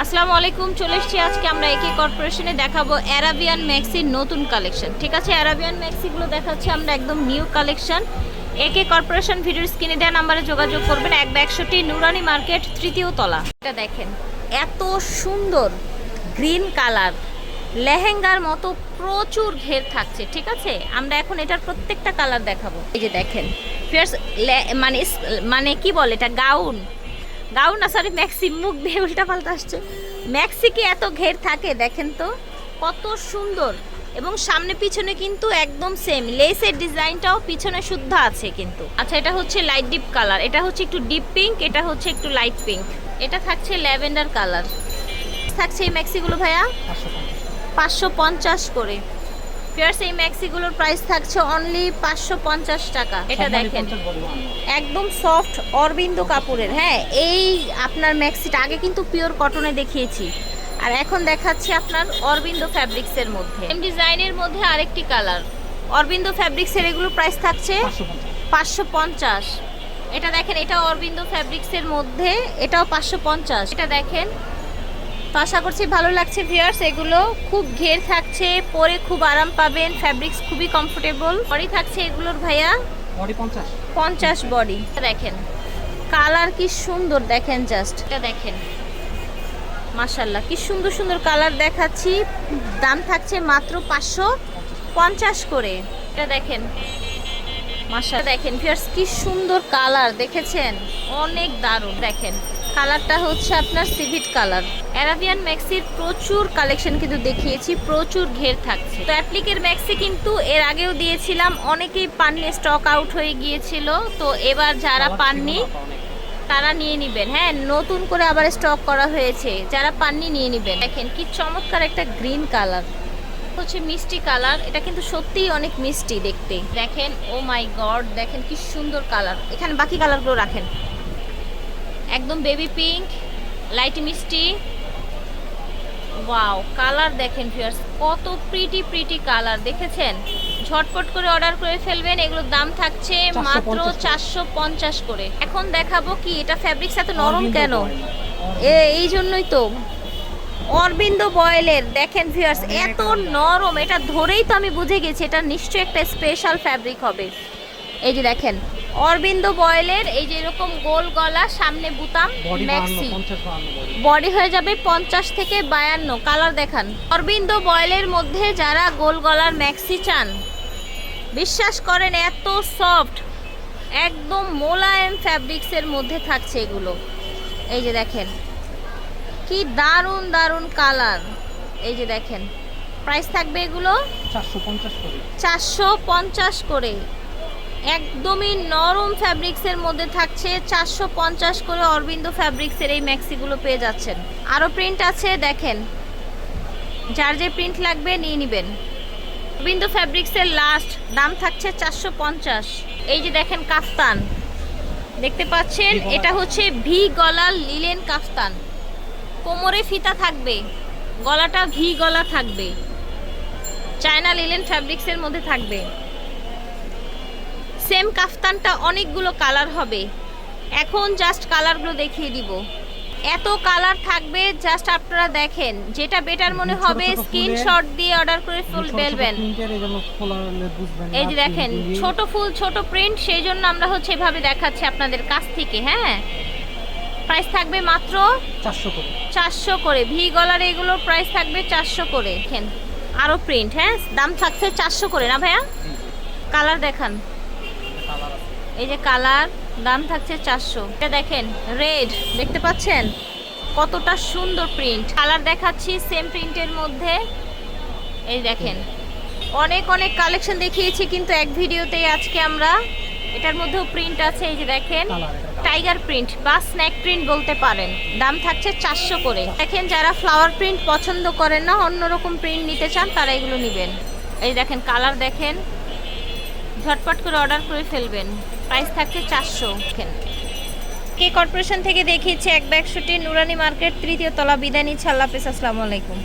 আসসালামু আলাইকুম, চলে এসেছি আজকে আমরা একে কর্পোরেশনে দেখাবো অ্যারাবিয়ান ম্যাক্সির নতুন কালেকশন। ঠিক আছে, অ্যারাবিয়ান ম্যাক্সিগুলো দেখাচ্ছি আমরা একদম নিউ কালেকশন। একে কর্পোরেশন ভিডিওর স্ক্রিনে দেওয়া নাম্বারে যোগাযোগ করবেন, এক একশোটি নুরানি মার্কেট, তৃতীয় তলা। এটা দেখেন, এত সুন্দর গ্রিন কালার, লেহেঙ্গার মতো প্রচুর ঘের থাকছে, ঠিক আছে? আমরা এখন এটার প্রত্যেকটা কালার দেখাবো। এই যে দেখেন লে- মানে মানে কি বলে এটা? গাউন। গাউন না সরি ম্যাক্সি মুখ দিয়ে উল্টা পাল্টা আসছে। ম্যাক্সি কি এত ঘের থাকে দেখেন তো? কত সুন্দর। এবং সামনে পিছনে কিন্তু একদম সেম লেসের ডিজাইনটাও পিছনে শুদ্ধ আছে কিন্তু। আচ্ছা এটা হচ্ছে লাইট ডিপ কালার এটা হচ্ছে একটু ডিপ পিঙ্ক এটা হচ্ছে একটু লাইট পিঙ্ক এটা থাকছে ল্যাভেন্ডার কালার থাকছে এই ম্যাক্সিগুলো ভাইয়া? পাঁচশো পঞ্চাশ করে। ফিয়ার্স এই ম্যাক্সিগুলোর প্রাইস থাকছে অনলি পাঁচশো পঞ্চাশ টাকা। এটা দেখেন। একদম সফট অরবিন্দ কাপুরের। হ্যাঁ এই আপনার ম্যাক্সিটা আগে কিন্তু পিওর কটনে দেখিয়েছি। আর এখন দেখাচ্ছি আপনার অরবিন্দ ফ্যাব্রিক্সের মধ্যে। সেম ডিজাইনের মধ্যে আরেকটি কালার অরবিন্দ ফ্যাব্রিক্সের এগুলো প্রাইস থাকছে পাঁচশো পঞ্চাশ। এটা দেখেন এটা অরবিন্দ ফ্যাব্রিক্সের মধ্যে এটাও পাঁচশো পঞ্চাশ। এটা দেখেন তো আশা করছি ভালো লাগছে ভিউয়ার্স এগুলো খুব ঘের থাকছে পরে খুব আরাম পাবেন। ফ্যাব্রিক্স খুবই কমফোর্টেবল বডি থাকছে এগুলোর ভাইয়া? বডি পঞ্চাশ। পঞ্চাশ বডি দেখেন। কালার কি সুন্দর দেখেন জাস্ট এটা দেখেন। মাশাল্লাহ কি সুন্দর সুন্দর কালার দেখাচ্ছি। দাম থাকছে মাত্র পাঁচশো পঞ্চাশ করে। এটা দেখেন। মাশা দেখেন। ফিয়ার্স কি সুন্দর কালার দেখেছেন? অনেক দারুণ দেখেন। কালারটা হচ্ছে আপনার সিভিট কালার। অ্যারাবিয়ান ম্যাক্সির প্রচুর কালেকশন কিন্তু দেখিয়েছি প্রচুর ঘের থাকছে। তো অ্যাপ্লিকের ম্যাক্সি কিন্তু এর আগেও দিয়েছিলাম অনেকেই পাননি স্টক আউট হয়ে গিয়েছিল। তো এবার যারা পাননি তারা নিয়ে নেবেন। হ্যাঁ নতুন করে আবার স্টক করা হয়েছে। যারা পাননি নিয়ে নেবেন। দেখেন কি চমৎকার একটা গ্রিন কালার হচ্ছে মিষ্টি কালার এটা কিন্তু সত্যিই অনেক মিষ্টি দেখতে। দেখেন ও মাই গড দেখেন কি সুন্দর কালার এখানে বাকি কালারগুলো রাখেন। একদম বেবি পিঙ্ক লাইট মিষ্টি ওয়াও কালার দেখেন ভিউয়ার্স কত প্রিটি প্রিটি কালার দেখেছেন? ঝটপট করে অর্ডার করে ফেলবেন এগুলোর দাম থাকছে মাত্র চারশো পঞ্চাশ করে। এখন দেখাবো কি এটা ফ্যাব্রিক্স এত নরম কেন? এ এই জন্যই তো। অরবিন্দ বয়েলের দেখেন ভিউয়ার্স এত নরম এটা ধরেই তো আমি বুঝে গেছি এটা নিশ্চয়ই একটা স্পেশাল ফ্যাব্রিক হবে। এই যে দেখেন অরবিন্দ বয়েলের এই যে এরকম গোল গলা সামনে বুতাম ম্যাক্সি। বডি। হয়ে যাবে পঞ্চাশ থেকে বায়ান্ন কালার দেখান। অরবিন্দ বয়েলের মধ্যে যারা গোল গলার ম্যাক্সি চান বিশ্বাস করেন এত সফট একদম মোলায়েম ফ্যাব্রিক্সের মধ্যে থাকছে এগুলো। এই যে দেখেন কি দারুণ দারুণ কালার। এই যে দেখেন প্রাইস থাকবে এগুলো চারশো পঞ্চাশ করে। চারশো পঞ্চাশ করে। একদমই নরম ফ্যাব্রিক্সের মধ্যে থাকছে। চারশো পঞ্চাশ করে অরবিন্দ ফ্যাব্রিক্সের এই ম্যাক্সিগুলো পেয়ে যাচ্ছেন। আরও প্রিন্ট আছে দেখেন। যার যে প্রিন্ট লাগবে নিয়ে নেবেন। অরবিন্দ ফ্যাব্রিক্সের লাস্ট দাম থাকছে চারশো পঞ্চাশ। এই যে দেখেন কাফতান। দেখতে পাচ্ছেন এটা হচ্ছে ভি গলার লিলেন কাফতান। কোমরে ফিতা থাকবে গলাটা ভি গলা থাকবে। চায়না লিলেন ফ্যাব্রিক্সের মধ্যে থাকবে। সেম কাফতানটা অনেকগুলো কালার হবে। এখন জাস্ট কালারগুলো দেখিয়ে দিব। এত কালার থাকবে জাস্ট আপনারা দেখেন। যেটা বেটার মনে হবে স্ক্রিনশট দিয়ে অর্ডার করে ফুল বেলবেন। এই যে দেখেন ছোট ফুল ছোট প্রিন্ট সেই জন্য আমরা হচ্ছে এভাবে দেখাচ্ছি আপনাদের কাছ থেকে হ্যাঁ? প্রাইস থাকবে মাত্র চারশো করে। চারশো করে। ভি গলার এগুলোর প্রাইস থাকবে চারশো করে। দেখেন আরও প্রিন্ট হ্যাঁ? দাম থাকছে চারশো করে না ভাইয়া? কালার দেখান। এই যে কালার দাম থাকছে চারশো। এটা দেখেন রেড দেখতে পাচ্ছেন? কতটা সুন্দর প্রিন্ট কালার দেখাচ্ছি সেম প্রিন্টের মধ্যে। এই দেখেন অনেক অনেক কালেকশন দেখিয়েছি কিন্তু এক ভিডিওতেই আজকে আমরা এটার মধ্যেও প্রিন্ট আছে এই যে দেখেন টাইগার প্রিন্ট বা স্ন্যাক প্রিন্ট বলতে পারেন। দাম থাকছে চারশো করে। দেখেন যারা ফ্লাওয়ার প্রিন্ট পছন্দ করেন না অন্যরকম প্রিন্ট নিতে চান তারা এগুলো নেবেন। এই দেখেন কালার দেখেন ঝটপট করে অর্ডার করে ফেলবেন। প্রাইস থাকছে চারশো কে কর্পোরেশন থেকে দেখিয়েছি, এক ব্যাগ শুটি নুরানি মার্কেট, তৃতীয় তলা আল্লাহ হাফেজ আসসালামু আলাইকুম।